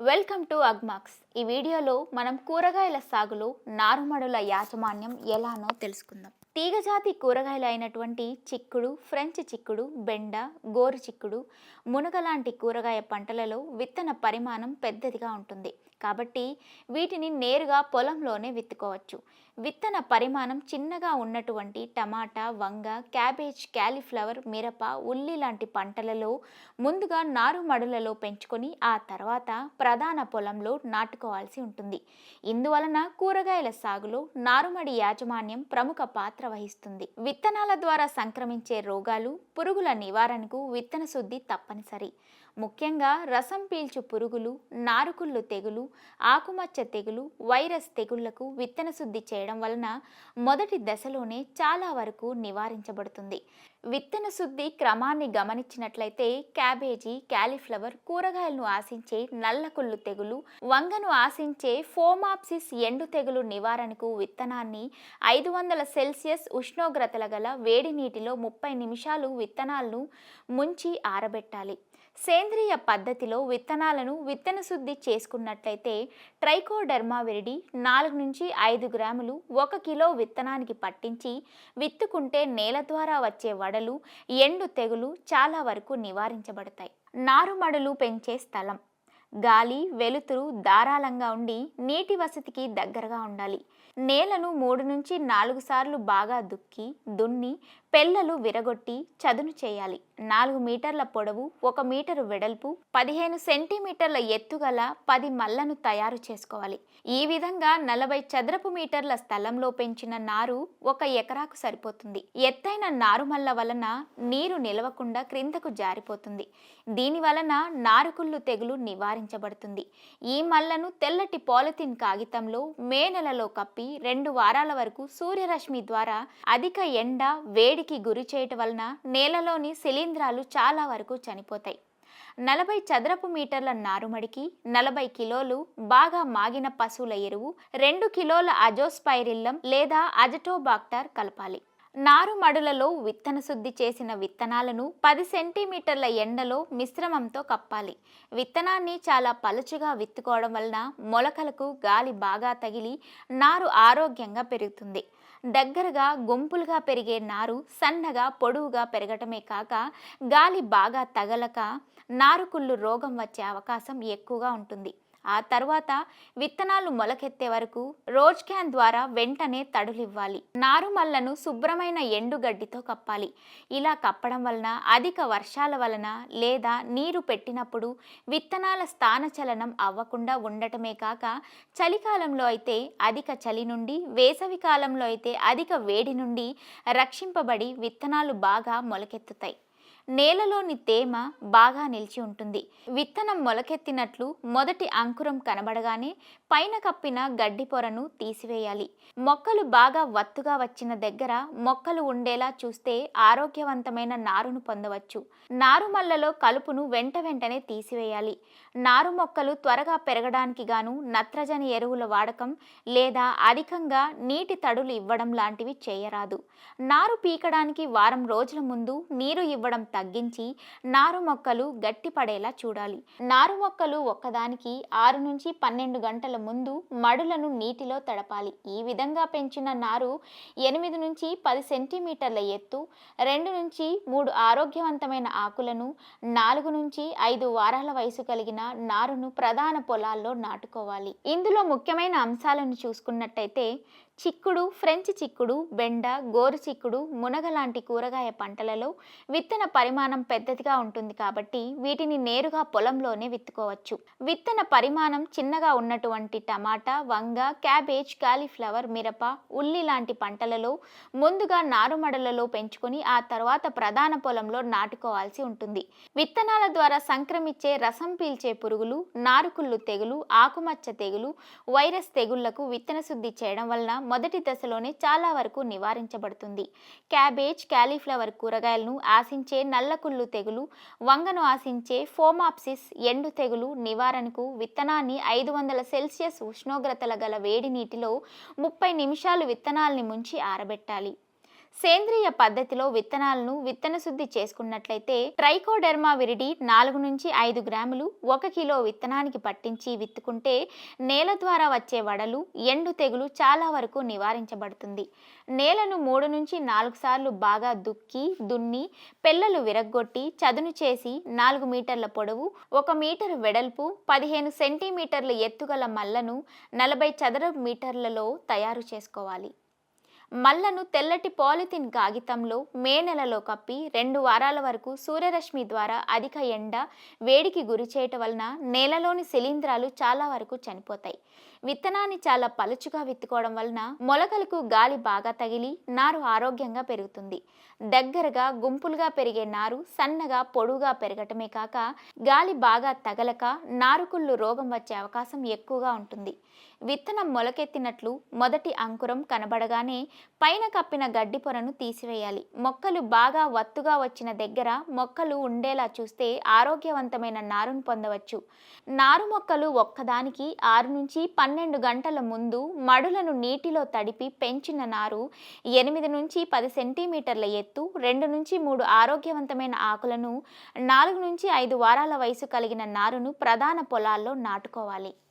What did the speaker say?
Welcome to Agmax. ఈ వీడియోలో మనం కూరగాయల సాగులో నారుమడుల యాజమాన్యం ఎలానో తెలుసుకుందాం. తీగజాతి కూరగాయలు అయినటువంటి చిక్కుడు ఫ్రెంచ్ చిక్కుడు బెండ గోరు చిక్కుడు మునగ లాంటి కూరగాయ పంటలలో విత్తన పరిమాణం పెద్దదిగా ఉంటుంది. కాబట్టి వీటిని నేరుగా పొలంలోనే విత్తుకోవచ్చు. విత్తన పరిమాణం చిన్నగా ఉన్నటువంటి టమాటా వంగ క్యాబేజ్ క్యాలీఫ్లవర్ మిరప ఉల్లి లాంటి పంటలలో ముందుగా నారుమడులలో పెంచుకొని ఆ తర్వాత ప్రధాన పొలంలో నాటుకోవాల్సి ఉంటుంది. ఇందువలన కూరగాయల సాగులో నారుమడి యాజమాన్యం ప్రముఖ పాత్ర వహిస్తుంది. విత్తనాల ద్వారా సంక్రమించే రోగాలు పురుగుల నివారణకు విత్తన శుద్ధి తప్పనిసరి. ముఖ్యంగా రసం పీల్చు పురుగులు నారుకుళ్ళు తెగులు ఆకుమచ్చ తెగులు వైరస్ తెగుళ్ళకు విత్తన శుద్ధి చేయడం వలన మొదటి దశలోనే చాలా వరకు నివారించబడుతుంది. విత్తన శుద్ధి క్రమాన్ని గమనించినట్లయితే క్యాబేజీ క్యాలీఫ్లవర్ కూరగాయలను ఆశించే నల్లకుళ్ళు తెగులు వంగను ఆశించే ఫోమాప్సిస్ ఎండు తెగులు నివారణకు విత్తనాన్ని ఐదు వందల సెల్సియస్ ఉష్ణోగ్రతల గల వేడి నీటిలో ముప్పై నిమిషాలు విత్తనాలను ముంచి ఆరబెట్టాలి. సేంద్రియ పద్ధతిలో విత్తనాలను విత్తన శుద్ధి చేసుకున్నట్లయితే ట్రైకోడర్మా విరిడి నాలుగు నుంచి ఐదు గ్రాములు ఒక కిలో విత్తనానికి పట్టించి విత్తుకుంటే నేల ద్వారా వచ్చే వడలు ఎండు తెగులు చాలా వరకు నివారించబడతాయి. నారుమడులు పెంచే స్థలం. గాలి వెలుతురు ధారాళంగా ఉండి నీటి వసతికి దగ్గరగా ఉండాలి. నేలను మూడు నుంచి నాలుగు సార్లు బాగా దుక్కి దున్ని పెళ్ళలు విరగొట్టి చదును చేయాలి. నాలుగు మీటర్ల పొడవు ఒక మీటరు వెడల్పు పదిహేను సెంటీమీటర్ల ఎత్తుగల పది మల్లను తయారు చేసుకోవాలి. ఈ విధంగా నలభై చదరపు మీటర్ల స్థలంలో పెంచిన నారు ఒక ఎకరాకు సరిపోతుంది. ఎత్తైన నారుమల్ల వలన నీరు నిలవకుండా క్రిందకు జారిపోతుంది. దీని వలన నారుకుళ్ళు తెగులు నివారించబడుతుంది. ఈ మల్లను తెల్లటి పాలిథిన్ కాగితంలో మే నెలలో కప్పి రెండు వారాల వరకు సూర్యరశ్మి ద్వారా అధిక ఎండ వేడి వేడికి గురి చేయటం వలన నేలలోని శిలీంధ్రాలు చాలా వరకు చనిపోతాయి. నలభై చదరపు మీటర్ల నారుమడికి నలభై కిలోలు బాగా మాగిన పశువుల ఎరువు రెండు కిలోల అజోస్పైరిల్లం లేదా అజటోబాక్టర్ కలపాలి. నారుమడులలో విత్తన శుద్ధి చేసిన విత్తనాలను పది సెంటీమీటర్ల ఎండలో మిశ్రమంతో కప్పాలి. విత్తనాన్ని చాలా పలుచుగా విత్తుకోవడం వలన మొలకలకు గాలి బాగా తగిలి నారు ఆరోగ్యంగా పెరుగుతుంది. దగ్గరగా గుంపులుగా పెరిగే నారు సన్నగా పొడవుగా పెరగటమే కాక గాలి బాగా తగలక నారుకుళ్ళు రోగం వచ్చే అవకాశం ఎక్కువగా ఉంటుంది. ఆ తర్వాత విత్తనాలు మొలకెత్తే వరకు రోజ్ క్యాన్ ద్వారా వెంటనే తడులివ్వాలి. నారుమల్లను శుభ్రమైన ఎండుగడ్డితో కప్పాలి. ఇలా కప్పడం వలన అధిక వర్షాల వలన లేదా నీరు పెట్టినప్పుడు విత్తనాల స్థానచలనం అవ్వకుండా ఉండటమే కాక చలికాలంలో అయితే అధిక చలి నుండి వేసవి కాలంలో అయితే అధిక వేడి నుండి రక్షింపబడి విత్తనాలు బాగా మొలకెత్తుతాయి. నేలలోని తేమ బాగా నిలిచి ఉంటుంది. విత్తనం మొలకెత్తినట్లు మొదటి అంకురం కనబడగానే పైన కప్పిన గడ్డి పొరను తీసివేయాలి. మొక్కలు బాగా వత్తుగా వచ్చిన దగ్గర మొక్కలు ఉండేలా చూస్తే ఆరోగ్యవంతమైన నారును పొందవచ్చు. నారుమల్లలో కలుపును వెంట వెంటనే తీసివేయాలి. నారు మొక్కలు త్వరగా పెరగడానికి గాను నత్రజని ఎరువుల వాడకం లేదా అధికంగా నీటి తడులు ఇవ్వడం లాంటివి చేయరాదు. నారు పీకడానికి వారం రోజుల ముందు నీరు ఇవ్వడం తగ్గించి నారు మొక్కలు గట్టిపడేలా చూడాలి. నారు మొక్కలు ఒక్కదానికి ఆరు నుంచి పన్నెండు గంటల ముందు మడులను నీటిలో తడపాలి. ఈ విధంగా పెంచిన నారు ఎనిమిది నుంచి పది సెంటీమీటర్ల ఎత్తు రెండు నుంచి మూడు ఆరోగ్యవంతమైన ఆకులను నాలుగు నుంచి ఐదు వారాల వయసు కలిగిన నారును ప్రధాన పొలాల్లో నాటుకోవాలి. ఇందులో ముఖ్యమైన అంశాలను చూసుకున్నట్టయితే చిక్కుడు ఫ్రెంచ్ చిక్కుడు బెండ గోరు చిక్కుడు మునగ లాంటి కూరగాయ పంటలలో విత్తన పరిమాణం పెద్దదిగా ఉంటుంది కాబట్టి వీటిని నేరుగా పొలంలోనే విత్తుకోవచ్చు. విత్తన పరిమాణం చిన్నగా ఉన్నటువంటి టమాటా వంగ క్యాబేజ్ కాలీఫ్లవర్ మిరప ఉల్లి లాంటి పంటలలో ముందుగా నారుమడలలో పెంచుకొని ఆ తర్వాత ప్రధాన పొలంలో నాటుకోవాల్సి ఉంటుంది. విత్తనాల ద్వారా సంక్రమించే రసం పీల్చే పురుగులు నారుకుళ్ళు తెగులు ఆకుమచ్చ తెగులు వైరస్ తెగుళ్ళకు విత్తన శుద్ధి చేయడం వలన మొదటి దశలోనే చాలా వరకు నివారించబడుతుంది. క్యాబేజ్ క్యాలీఫ్లవర్ కూరగాయలను ఆశించే నల్లకుళ్ళు తెగులు వంగను ఆశించే ఫోమాప్సిస్ ఎండు తెగులు నివారణకు విత్తనాన్ని ఐదు వందల సెల్సియస్ ఉష్ణోగ్రతల గల వేడి నీటిలో ముప్పై నిమిషాలు విత్తనాల్ని ముంచి ఆరబెట్టాలి. సేంద్రియ పద్ధతిలో విత్తనాలను విత్తన శుద్ధి చేసుకున్నట్లయితే ట్రైకోడెర్మా విరిడి నాలుగు నుంచి ఐదు గ్రాములు ఒక కిలో విత్తనానికి పట్టించి విత్తుకుంటే నేల ద్వారా వచ్చే వడలు ఎండు తెగులు చాలా వరకు నివారించబడుతుంది. నేలను మూడు నుంచి నాలుగు సార్లు బాగా దుక్కి దున్ని పిల్లలు విరగ్గొట్టి చదును చేసి నాలుగు మీటర్ల పొడవు ఒక మీటర్ వెడల్పు పదిహేను సెంటీమీటర్ల ఎత్తుగల మల్లను నలభై చదరపు మీటర్లలో తయారు చేసుకోవాలి. మల్లను తెల్లటి పాలిథిన్ కాగితంలో మే నెలలో కప్పి రెండు వారాల వరకు సూర్యరశ్మి ద్వారా అధిక ఎండ వేడికి గురి చేయటం వలన నేలలోని శిలీంధ్రాలు చాలా వరకు చనిపోతాయి. విత్తనాన్ని చాలా పలుచుగా విత్తుకోవడం వలన మొలకలకు గాలి బాగా తగిలి నారు ఆరోగ్యంగా పెరుగుతుంది. దగ్గరగా గుంపులుగా పెరిగే నారు సన్నగా పొడుగా పెరగటమే కాక గాలి బాగా తగలక నారుకుళ్ళు రోగం వచ్చే అవకాశం ఎక్కువగా ఉంటుంది. విత్తనం మొలకెత్తినట్లు మొదటి అంకురం కనబడగానే పైన కప్పిన గడ్డి పొరను తీసివేయాలి. మొక్కలు బాగా వత్తుగా వచ్చిన దగ్గర మొక్కలు ఉండేలా చూస్తే ఆరోగ్యవంతమైన నారును పొందవచ్చు. నారు మొక్కలు ఒక్కదానికి ఆరు నుంచి పన్నెండు గంటల ముందు మడులను నీటిలో తడిపి పెంచిన నారు ఎనిమిది నుంచి పది సెంటీమీటర్ల ఎత్తు ఎత్తు రెండు నుంచి మూడు ఆరోగ్యవంతమైన ఆకులను నాలుగు నుంచి ఐదు వారాల వయసు కలిగిన నారును ప్రధాన పొలాల్లో నాటుకోవాలి.